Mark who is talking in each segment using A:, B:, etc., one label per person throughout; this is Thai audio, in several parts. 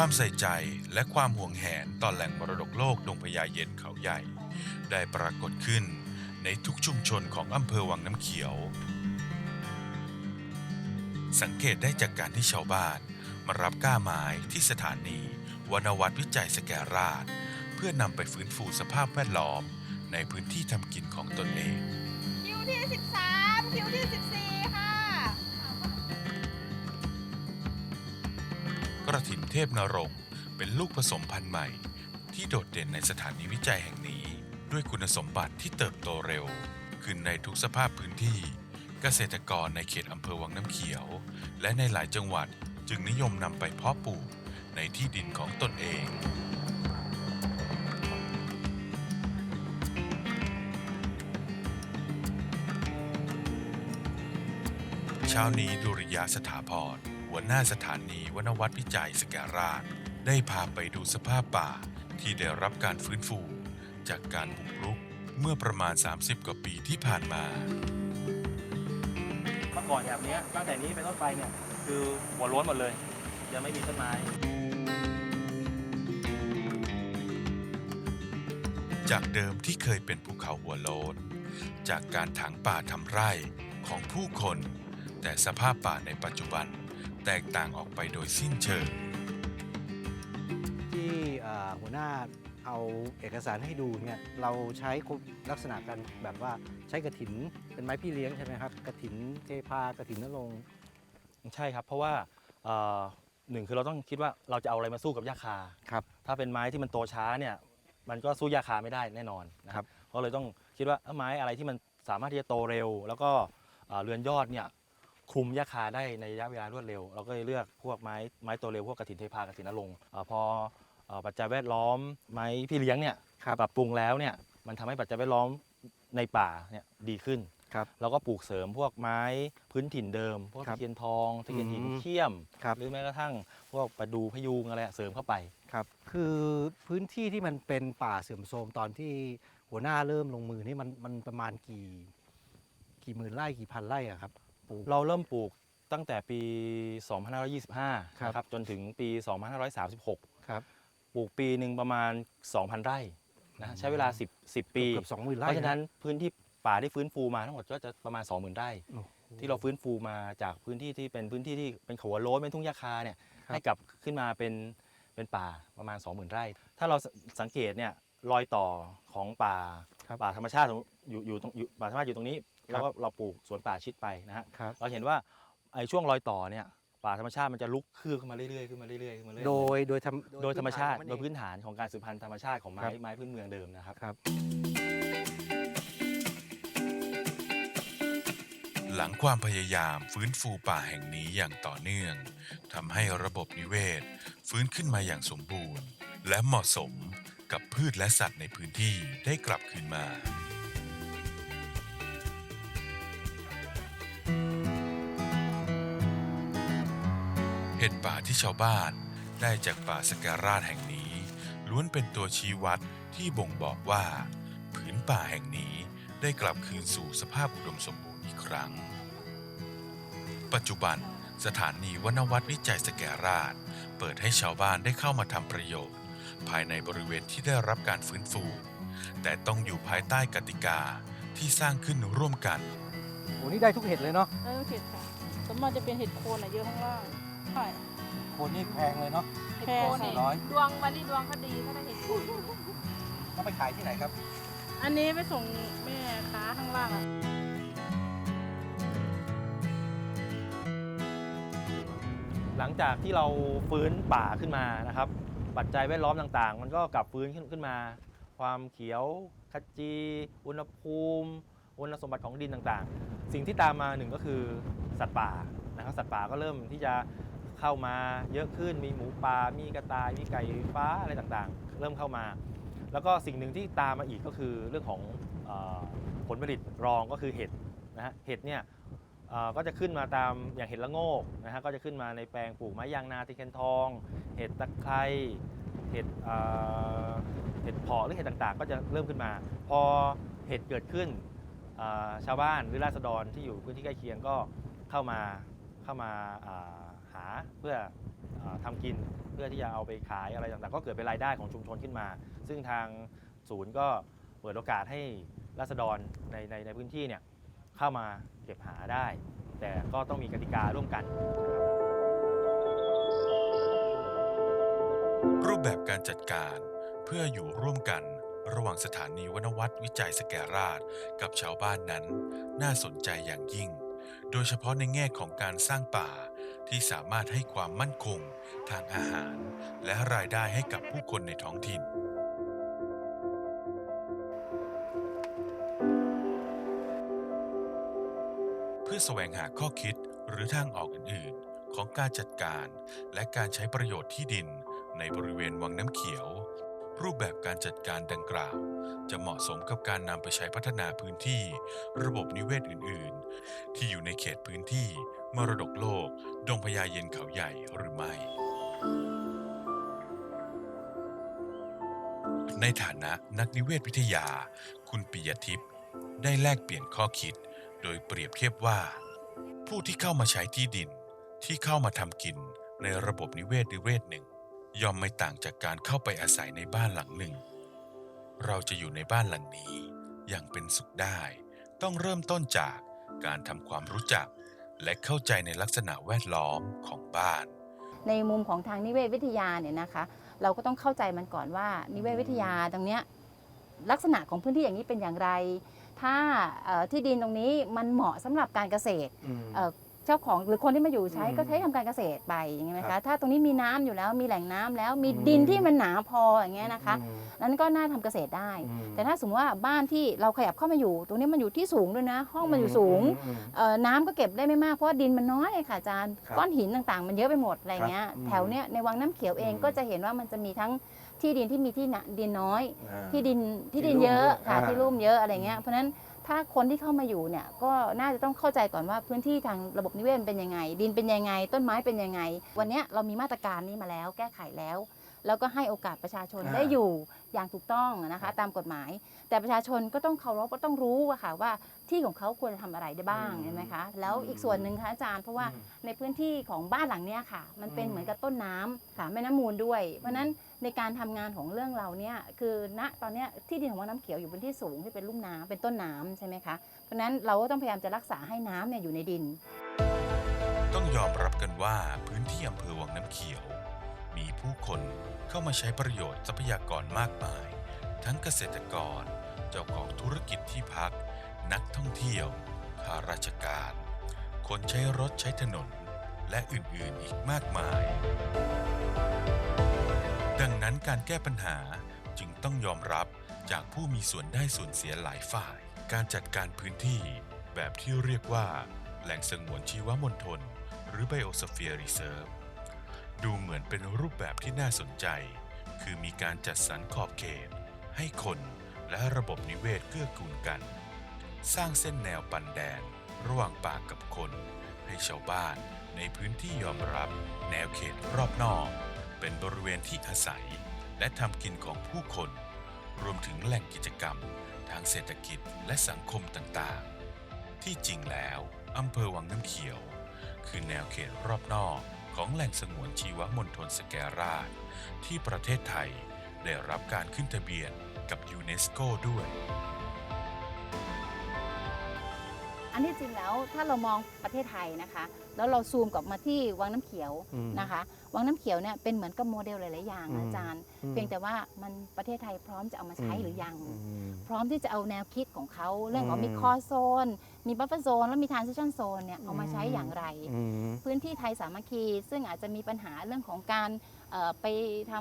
A: ความใส่ใจและความห่วงแหนต่อแหล่งมรดกโลกดงพญาเย็นเขาใหญ่ ได้ปรากฏขึ้นในทุกชุมชนของอำเภอวังน้ำเขียว สังเกตได้จากการที่ชาวบ้านมารับก้าไม้ที่สถานีวนวัดวิจัยสแกราช เพื่อนำไปฟื้นฟูสภาพแวดล้อมในพื้นที่ทำกินของตนเอง
B: คิวที่ 13 คิวที่ 14 ค่ะ
A: กระถิน เทพนรงค์เป็นลูกผสมพันธุ์ใหม่ ที่โดดเด่นในสถานีวิจัยแห่งนี้ ด้วยคุณสมบัติที่เติบโตเร็ว ขึ้นในทุกสภาพพื้นที่ เกษตรกรในเขตอำเภอวังน้ำเขียว และในหลายจังหวัดจึงนิยมนำไปเพาะปลูกในที่ดินของตนเองเช้านี้ดุริยาสถาพร หัวหน้าสถานีวนวัดวิจัยสแกราช ได้พาไปดูสภาพป่าที่ได้รับการฟื้นฟู จากการบุกรุกเมื่อประมาณ 30 กว่าปีที่ผ่านมา
C: เมื่อก่อนแบบเนี้ยตั้งแต่นี้เป็นต้นไปเนี่ยคือหัวโล้วนหมดเลยจะไม่มีต้นไม้
A: จากเดิมที่เคยเป็นภูเขาหัวโลนจากการถางป่าทำไร่ของผู้คน แต่สภาพป่าในปัจจุบัน แตกต่างออกไปโดยสิ้นเชิง
D: ที่เอ่อหัวหน้าเอาเอกสารให้ดูเนี่ยเราใช้ลักษณะกันแบบว่าใช้กระถินเป็นไม้พี่เลี้ยงใช่ไหมครับกระถินเทพากระถินนรงค์
C: ใช่ครับ เพราะว่าเอ่อหนึ่งคือเราต้องคิดว่าเราจะเอาอะไรมาสู้กับยาคา
D: ครับ
C: ถ้าเป็นไม้ที่มันโตช้าเนี่ยมันก็สู้ยาคาไม่ได้แน่นอนนะครับก็เลยต้องคิดว่าเอ้าไม้อะไรที่มันสามารถที่จะโตเร็ว แล้วก็เอ่อเรือนยอดเนี่ย คลุมยาคาได้ในระยะเวลารวดเร็ว เราก็เลยเลือกพวกไม้ไม้โตเร็วพวกกระถินเทพากระถินนรงค์เอ่อพอเอ่อปัจจัยแวดล้อมไม้พี่เลี้ยงเนี่ย
D: ครับ
C: ปรับปรุงแล้วเนี่ยมันทำให้ปัจจัยแวดล้อมในป่าเนี่ยดีขึ้น
D: ครับ
C: แล้วก็ปลูกเสริมพวกไม้พื้นถิ่นเดิม พวก
D: ครั
C: ตะ
D: บ
C: เคียนทองตะเคียนหิน
D: อืม
C: เขี้ยม
D: ครับ
C: หรือแม้กระทั่งพวกประดูพยุงอะไรอะเสริมเข้าไป
D: ครับ คือพื้นที่ที่มันเป็นป่าเสื่อมโทรมตอนที่หัวหน้าเริ่มลงมือนี่มันมันประมาณกี่ กี่หมื่นไร่กี่พันไร่อะครับ ปลูก
C: เราเริ่มปลูกตั้งแต่ปี 2525
D: ครับ
C: นะครับจนถึงปี 2536
D: ครับ
C: ปลูกปีหนึ่งประมาณ 2,000 ไร่นะฮะใช้เวลา 10 10 ปี
D: เกือบสองหมื่นไร่
C: เพราะฉะนั้นพื้นที่ป่าที่ฟื้นฟูมาทั้งหมดก็จะประมาณ 20,000 ไร่
D: โอ้โห
C: ที่เราฟื้นฟูมาจากพื้นที่ที่เป็นพื้นที่ที่เป็นเขาหัวโล้นเป็นทุ่งหญ้าคาเนี่ย
D: ครับ
C: ให้กลับขึ้นมาเป็นเป็นป่าประมาณ 20,000 ไร่ ถ้าเราสสังเกตเนี่ยรอยต่อของป่า
D: ครับ
C: ป่าธรรมชาติของอยู่อยู่ตรงอยู่ป่าธรรมชาติอยู่ตรงนี้ แล้วก็เราปลูกสวนป่าชิดไปนะฮะ
D: ครับ
C: เราเห็นว่าไอ้ช่วงรอยต่อเนี่ยป่าธรรมชาติมันจะลุกคืบขึ้นมาเรื่อยๆขึ้นมาเรื่อยๆขึ้นมาเรื่อยๆ
D: โดยโดยธรรม
C: โดยธรรมชาติ
D: พื้น
C: โดย
D: ฐน
C: พื้นฐานของการสืบพันธุ์ธรรมชาติของไม้
D: ครับ
C: ไม้พื้นเมืองเดิมนะครับ
D: ครับ
A: หลังความพยายามฟื้นฟูป่าแห่งนี้อย่างต่อเนื่องทำให้ระบบนิเวศ ฟื้นขึ้นมาอย่างสมบูรณ์ และเหมาะสมกับพืชและสัตว์ในพื้นที่ได้กลับคืนมา ที่ชาวบ้านได้จากป่าสการาชแห่งนี้ ล้วนเป็นตัวชี้วัดที่บ่งบอกว่า ผืนป่าแห่งนี้ได้กลับคืนสู่สภาพอุดมสมบูรณ์อีกครั้ง ปัจจุบันสถานีวนวัดวิจัยสแกราช เปิดให้ชาวบ้านได้เข้ามาทำประโยชน์ ภายในบริเวณที่ได้รับการฟื้นฟู แต่ต้องอยู่ภายใต้กติกาที่สร้างขึ้นร่วมกัน
D: โอ้นี่ได้ทุกเห็ดเลยเนาะ
E: เออเห็ดค่ะสมมติจะเป็นเห็ดโคนอะเยอะข้างล่างใช่
D: คนนี่แพงเลยเนาะ
E: แพง
D: สี่
E: ค่ะ
D: ร้อย
E: ดวงวันนี้ดวงเขาดีเขาได้เห็ดโคน
D: ต้องไปขายที่ไหนครับ
E: อันนี้ไปส่งแม่ค้าข้างล่างอะ
C: หลังจากที่เราฟื้นป่าขึ้นมานะครับ ปัจจัยแวดล้อมต่างๆ มันก็กลับฟื้นขึ้นขึ้นมา ความเขียวขจี อุณหภูมิคุณสมบัติของดินต่างๆ สิ่งที่ตามมาหนึ่งก็คือสัตว์ป่านะครับ สัตว์ป่าก็เริ่มที่จะ เข้ามาเยอะขึ้นมีหมูป่ามีกระต่ายมีไก่ฟ้าอะไรต่างๆ เริ่มเข้ามา แล้วก็สิ่งหนึ่งที่ตามมาอีกก็คือเรื่องของอผลผลิตรองก็คือเห็ดนะฮะเห็ดเนี่ยก็จะขึ้นมาตามอย่างเห็ดละโงกนะฮะก็จะขึ้นมาในแปลงปลูกไม้ยางนาตะเคียนทอง เห็ดตะไคร้เห็ดเห็ดเพาะหรือเห็ดต่างๆ ก็จะเริ่มขึ้นมา พอเห็ดเกิดขึ้นชาวบ้านหรือราษฎรที่อยู่พื้นที่ใกล้เคียงก็เข้ามาเข้ามาา หาเพื่ออาทำกินเพื่อที่จะเอาไปขายอะไรต่างๆ ก็เกิดเป็นรายได้ของชุมชนขึ้นมา ซึ่งทางศูนย์ก็เปิดโอกาสให้ราษฎรในในในพื้นที่เนี่ยเข้ามาเก็บหาได้ แต่ก็ต้องมีกติการ่วมกัน
A: รูปแบบการจัดการเพื่ออยู่ร่วมกันระหว่างสถานีวนวัตวิจัยสแกราชกับชาวบ้านนั้น น่าสนใจอย่างยิ่ง โดยเฉพาะในแง่ของการสร้างป่า ที่สามารถให้ความมั่นคงทางอาหาร และรายได้ให้กับผู้คนในท้องถิ่น เพื่อแสวงหาข้อคิดหรือทางออกอื่น ๆ ของการจัดการและการใช้ประโยชน์ที่ดินในบริเวณวังน้ำเขียว รูปแบบการจัดการดังกล่าว จะเหมาะสมกับการนำไปใช้พัฒนาพื้นที่ ระบบนิเวศอื่น ๆ ที่อยู่ในเขตพื้นที่ มรดกโลก ดงพญาเย็นเขาใหญ่หรือไม่ ในฐานะนักนิเวศวิทยา คุณปิยทิพย์ได้แลกเปลี่ยนข้อคิด โดยเปรียบเทียบว่า ผู้ที่เข้ามาใช้ที่ดินที่เข้ามาทำกินในระบบนิเวศนิเวศหนึ่ง ย่อมไม่ต่างจากการเข้าไปอาศัยในบ้านหลังหนึ่ง เราจะอยู่ในบ้านหลังนี้อย่างเป็นสุขได้ ต้องเริ่มต้นจากการทำความรู้จัก และเข้าใจในลักษณะแวดล้อมของบ้าน
F: ในมุมของทางนิเวศวิทยาเนี่ยนะคะ เราก็ต้องเข้าใจมันก่อนว่านิเวศวิทยาตรงเนี้ยลักษณะของพื้นที่อย่างนี้เป็นอย่างไร ถ้าเอ่อที่ดินตรงนี้มันเหมาะสำหรับการเกษตร
D: อืม
F: เอ่อเจ้าของหรือคนที่มาอยู่ใช้
D: อืม
F: ก็ใช้ทำการเกษตรไปอย่างเงี้ยไหม
D: ครั
F: คะ
D: บ
F: ถ้าตรงนี้มีน้ำอยู่แล้วมีแหล่งน้ำแล้วมี
D: อืม
F: ดินที่มันหนาพออย่างเงี้ยนะคะ
D: อืม
F: นั้นก็น่าทำเกษตรได้
D: อืม
F: แต่ถ้าสมมติว่าบ้านที่เราขยับเข้ามาอยู่ ตรงนี้มันอยู่ที่สูงด้วยนะ ห้องมันอยู่สูง
D: อืม
F: เอ่อน้ำก็เก็บได้ไม่มากเพราะว่าดินมันน้อยค่ะอาจารย์
D: ครับ
F: ก้อนหินต่างๆ มันเยอะไปหมดอะไรเงี้ย
D: ครับอืม
F: แถวเนี้ยในวังน้ำเขียวเอง
D: อืม
F: ก็จะเห็นว่ามันจะมีทั้งที่ดินที่มีที่หนาดินน้อย
D: อ่า
F: ที่ดินที่
D: ที่
F: ดินเยอะ
D: ลุ่มด้วย
F: ค่ะ
D: อ่า
F: ที่ลุ่มเยอะอะไรเงี้ยเพราะฉะนั้น ถ้าคนที่เข้ามาอยู่เนี่ยก็น่าจะต้องเข้าใจก่อนว่าพื้นที่ทางระบบนิเวศมันเป็นยังไง ดินเป็นยังไง ต้นไม้เป็นยังไง วันเนี้ยเรามีมาตรการนี้มาแล้ว แก้ไขแล้ว แล้วก็ให้โอกาสประชาชน
D: อ่า
F: ได้อยู่อย่างถูกต้องนะ
D: ครั
F: คะ
D: บ
F: ตามกฎหมาย แต่ประชาชนก็ต้องเคารพก็ต้องรู้อะค่ะว่าที่ของเขาควรจะทำอะไรได้บ้าง
D: อืม
F: เห็นไหมคะแล้วอีกส่วนหนึ่งค่ะอาจารย์เพราะว่า
D: อืม
F: ในพื้นที่ของบ้านหลังเนี้ยค่ะ มันเป็น
D: อืม
F: เหมือนกับต้นน้ำค่ะแม่น้ำมูลด้วยเพราะฉะนั้น ในการทำงานของเรื่องเราเนี่ยคือณตอนนี้ที่ดินของวังน้ำเขียวอยู่บนที่สูงที่เป็นลุ่มน้ำเป็นต้นน้ำใช่ไหมคะเพราะนั้นเราก็ต้องพยายามจะรักษาให้น้ำเนี่ยอยู่ในดิน
A: ต้องยอมรับกันว่าพื้นที่อำเภอวังน้ำเขียว มีผู้คนเข้ามาใช้ประโยชน์ทรัพยากรมากมาย ทั้งเกษตรกร เจ้าของธุรกิจที่พัก นักท่องเที่ยวข้าราชการ คนใช้รถใช้ถนน และอื่นๆอีกมากมาย ดังนั้นการแก้ปัญหาจึงต้องยอมรับจากผู้มีส่วนได้ส่วนเสียหลายฝ่าย การจัดการพื้นที่แบบที่เรียกว่า แหล่งสงวนชีวมณฑลหรือ Biosphere Reserve ดูเหมือนเป็นรูปแบบที่น่าสนใจ คือมีการจัดสรรขอบเขต ให้คนและระบบนิเวศเกื้อกูลกัน สร้างเส้นแนวปันแดน ระหว่างป่ากับคน ให้ชาวบ้านในพื้นที่ยอมรับ แนวเขตรอบนอก เป็นบริเวณที่อาศัย และทำกินของผู้คน รวมถึงแหล่งกิจกรรม ทางเศรษฐกิจและสังคมต่างๆ ที่จริงแล้วอำเภอวังน้ำเขียว คือแนวเขตรอบนอกของแหล่งสงวนชีวมณฑลสแกราช ที่ประเทศไทยได้รับการขึ้นทะเบียนกับยูเนสโกด้วย
F: อันที่จริงแล้วถ้าเรามองประเทศไทยนะคะ แล้วเราซูมกลับมาที่วังน้ำเขียว
D: อืม
F: นะคะ วังน้ำเขียวเนี่ยเป็นเหมือนกับโมเดลหลายๆอย่าง
D: อืม
F: นะอาจารย์
D: อืม
F: เพียงแต่ว่ามันประเทศไทยพร้อมจะเอามาใช้หรือยัง
D: ม
F: พร้อมที่จะเอาแนวคิดของเขาเรื่องของ
D: อืม
F: มีคอโซน มีบัฟเฟอร์โซน แล้วมีทรานซิชันโซนเนี่ยเอามาใช้อย่างไร
D: อืม
F: พื้นที่ไทยสามัคคี ซึ่งอาจจะมีปัญหาเรื่องของการเอ่อไปท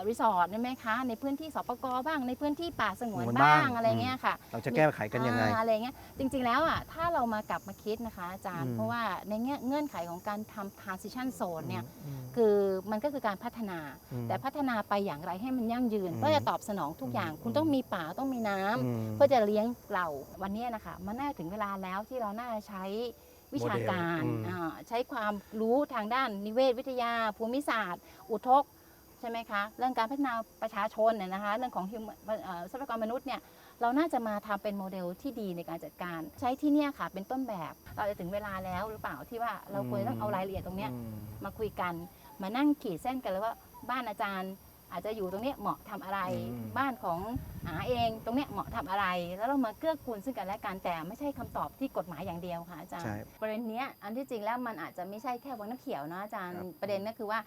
F: ำรีสอร์ทใช่ไหมคะ ในพื้นที่สปกบ้าง ในพื้นที่ป่าสงวน
D: สงวนบ้า
F: บ้างงอะไรเงี้ยค่ะ
D: เราจะแก้ไขกันยังไง
F: อ่าอะไรเงี้ยจริงๆแล้วอะถ้าเรามากลับมาคิดนะคะอาจารย์
D: อืม
F: เพราะว่าในเงี้ยเงื่อนไขของการทำ transition zone เนี่ย
D: อืม
F: คือมันก็คือการพัฒนา
D: อืม
F: แต่พัฒนาไปอย่างไรให้มันยั่งยืน
D: อืม
F: เพื่อจะตอบสนองทุกอย่าง
D: อืม
F: คุณต้องมีป่าต้องมีน้ำ
D: อืม
F: เพื่อจะเลี้ยงเราวันนี้นะคะมันน่าถึงเวลาแล้วที่เราน่าจะใช้วิชาการ
D: โมเดลอืม
F: อ่าใช้ความรู้ทางด้านนิเวศวิทยา ภูมิศาสตร์ อุทกใช่ไหมคะเรื่องการพัฒนาประชาชนเนี่ยนะคะเรื่องของ human เอ่อทรัพยากรมนุษย์เนี่ยเราน่าจะมาทำเป็นโมเดลที่ดีในการจัดการ ใช้ที่เนี่ยค่ะเป็นต้นแบบ เราจะถึงเวลาแล้วหรือเปล่าที่ว่าเราควรจะต้องเอารายละเอียดตรงเนี้ย
D: อืม
F: มาคุยกันมานั่งขีดเส้นกันเลยว่าบ้านอาจารย์อาจจะอยู่ตรงเนี้ยเหมาะทำอะไร
D: อืม
F: บ้านของอาเองตรงเนี้ยเหมาะทำอะไร แล้วเรามาเกื้อกูลซึ่งกันและกันแต่ไม่ใช่คำตอบที่กฎหมายอย่างเดียวค่ะอาจารย์
D: ใช่
F: ประเด็นเนี้ยอันที่จริงแล้วมันอาจจะไม่ใช่แค่วังน้ำเขียวนะอาจารย์
D: ครับ
F: ประเด็นก็คือว่า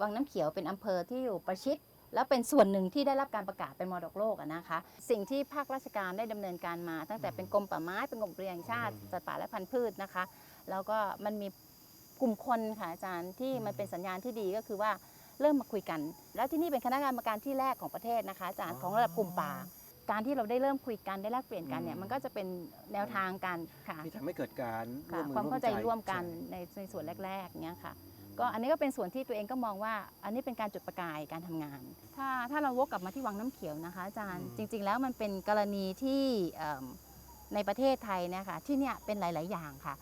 F: วังน้ำเขียวเป็นอำเภอที่อยู่ประชิดแล้วเป็นส่วนหนึ่งที่ได้รับการประกาศเป็นมรดกโลกอะนะคะ สิ่งที่ภาคราชการได้ดำเนินการมา ตั้งแต่เป็นกรมป่าไม้เป็นกรมอุทยานแห่งชาติสัตว์ป่าและพันธุ์พืชนะคะ แล้วก็มันมีกลุ่มคนค่ะอาจารย์ที่มันเป็นสัญญาณที่ดีก็คือว่าเริ่มมาคุยกัน แล้วที่นี่เป็นคณะกรรมการที่แรกของประเทศนะคะอาจารย์ของระดับกลุ่มป่า การที่เราได้เริ่มคุยกันได้แลกเปลี่ยนกันเนี่ยมันก็จะเป็นแนวทางการค่ะ
D: ที่ทำให้เกิดการร่
F: ค่ะ
D: วมมือ
F: ความเข้าใจร่วมกัน
D: ใช่
F: ในในส่วนแรกๆเนี้ยค่ะ ก็อันนี้ก็เป็นส่วนที่ตัวเองก็มองว่า อันนี้เป็นการจุดประกายการทำงาน ถ้าถ้าเราวกกลับมาที่วังน้ำเขียวนะคะอาจารย์จริง ๆ แล้วมันเป็นกรณีที่เอิ่มในประเทศไทยเนะคะที่เนี่ยเป็นหลาย ๆ อย่างค่ะ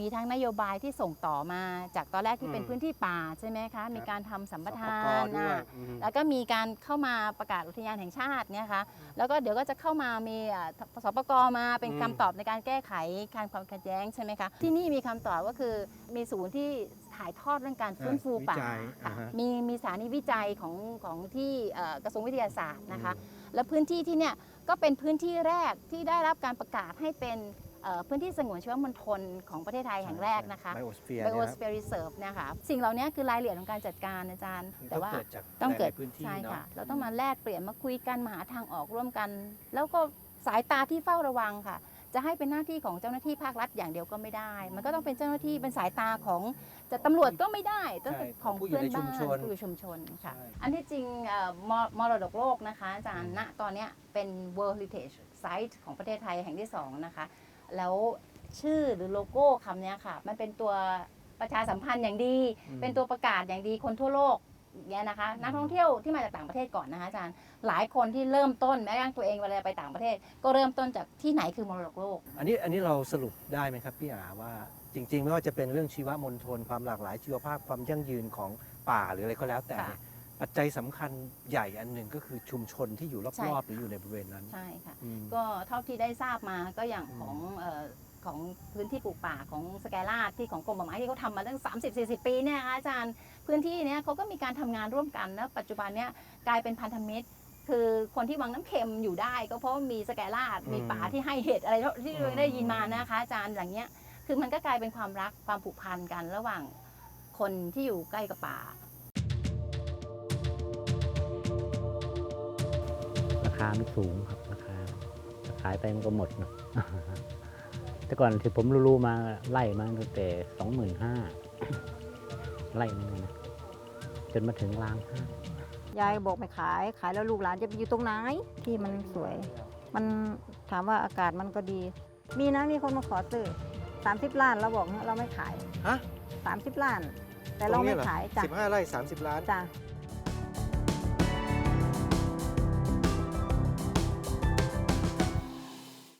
F: มีทั้งนโยบายที่ส่งต่อมาจากตอนแรกที่เป็นพื้นที่ป่าใช่ไหมคะมีการทำสัมปทา
D: สป
F: น
D: กด้วย
F: อะ
D: อืม
F: แล้วก็มีการเข้ามาประกาศอุทยานแห่งชาติเนี่ยค่ะแล้วก็เดี๋ยวก็จะเข้ามามีอ่าสปกมาเป็น
D: อืม
F: คำตอบในการแก้ไขการความขัดแย้งใช่ไหมคะที่นี่มีคำตอบก็คือมีศูนย์ที่ ถ่ายทอดเรื่องการฟื้นฟูป่า
D: วิจัย
F: ค่ะ
D: อ่าฮะ
F: มีมีสถานีวิจัยของของที่เอ่อกระทรวงวิทยาศาสตร์นะคะ และพื้นที่ที่เนี่ยก็เป็นพื้นที่แรกที่ได้รับการประกาศให้เป็นเอ่อพื้นที่สงวนชีวมณฑลของประเทศไทยแห่งแรกนะคะ
D: ไบโอสเฟียร์
F: ไบโอสเปรีเซิร์ฟเนี่ยค่ะสิ่งเหล่านี้คือรายละเอียดของการจัดการอาจารย์ แต่ว่า
D: เกิดจาก
F: ต้องเกิด
D: หลายๆพื้นที่
F: ใช่
D: เนาะ
F: ค่ะ เราต้องมาแลกเปลี่ยนมาคุยกันมาหาทางออกร่วมกัน แล้วก็สายตาที่เฝ้าระวังค่ะ จะให้เป็นหน้าที่ของเจ้าหน้าที่ภาครัฐอย่างเดียวก็ไม่ได้ มันก็ต้องเป็นเจ้าหน้าที่เป็นสายตาของจะตำรวจก็ไม่ได้ต้องเป็นของ
D: ผู้อยู่
F: เพื่อน
D: ในชุ
F: บ้ามน
D: ชน
F: ผู้อยู่ชุมชนค่ะ
D: ใช่
F: อันที่จริงเอ่อมมรดกโลกนะคะอาจารย์ณตอนเนี้ยเป็น World Heritage Site ของประเทศไทยแห่งที่สองนะคะ แล้วชื่อหรือโลโก้คำเนี้ยค่ะ มันเป็นตัวประชาสัมพันธ์อย่างดี
D: อืม
F: เป็นตัวประกาศอย่างดีคนทั่วโลก อย่างเงี้ยนะคะ นักท่องเที่ยวที่มาจากต่างประเทศก่อนนะคะอาจารย์หลายคนที่เริ่มต้นแม้กระทั่งตัวเองเวลาไปต่างประเทศ ก็เริ่มต้นจากที่ไหนคือมรดกโลก
D: อันนี้อันนี้เราสรุปได้ไหมครับพี่อาว่าจริง ๆ ไม่ว่าจะเป็นเรื่องชีวมณฑลความหลากหลายชีวภาพความยั่งยืนของป่าหรืออะไรก็แล้วแต่
F: ค่ะ
D: ปัจจัยสำคัญใหญ่อันหนึ่งก็คือชุมชนที่อยู่
F: ใช่
D: รอบๆ
F: ค่ะ
D: หรืออยู่ในบริเวณนั้น
F: ใช่ค่ะ
D: อืม
F: ก็เท่าที่ได้ทราบมาก็อย่าง
D: อืม
F: ของเอ่อของพื้นที่ปลูกป่าของสแกลาดที่ของกรมป่าไม้ที่เขาทำมาตั้ง 30-40 ปีเนี่ยนะคะอาจารย์ พื้นที่เนี้ยเขาก็มีการทำงานร่วมกันแล้วปัจจุบันเนี้ยกลายเป็นพันธมิตร คือคนที่วังน้ำเค็มอยู่ได้ ก็เพราะว่ามีสแกลาดมีป่าที่ให้เห็ดอะไรที่เราได้ยินมานะคะอาจารย์อย่างเงี้ยคือมันก็กลายเป็นความรักความผูกพันกันระหว่างคนที่อยู่ใกล้กับป่า
G: ราคามันสูงครับราคาขายไปมันก็หมดเนอะแต่ก่อนที่ผมรู้ๆมาไล่มาตั้งแต่สองหมื่นห้า ไล่มาเลยนะจนมาถึงล้านห้ายา
H: ยบอกไม่ขาย ขายแล้วลูกหลานจะไปอยู่ตรงไหน ที่มันสวย มันถามว่าอากาศมันก็ดี มีนะมีคนมาขอซื้อ30 ล้านเราบอกเราไม่ขาย
D: ฮะ
H: 30 ล้าน แต่เราไม่ขายจ้ะ
D: สิบห้าไร่สามสิบล้าน
H: จ้ะ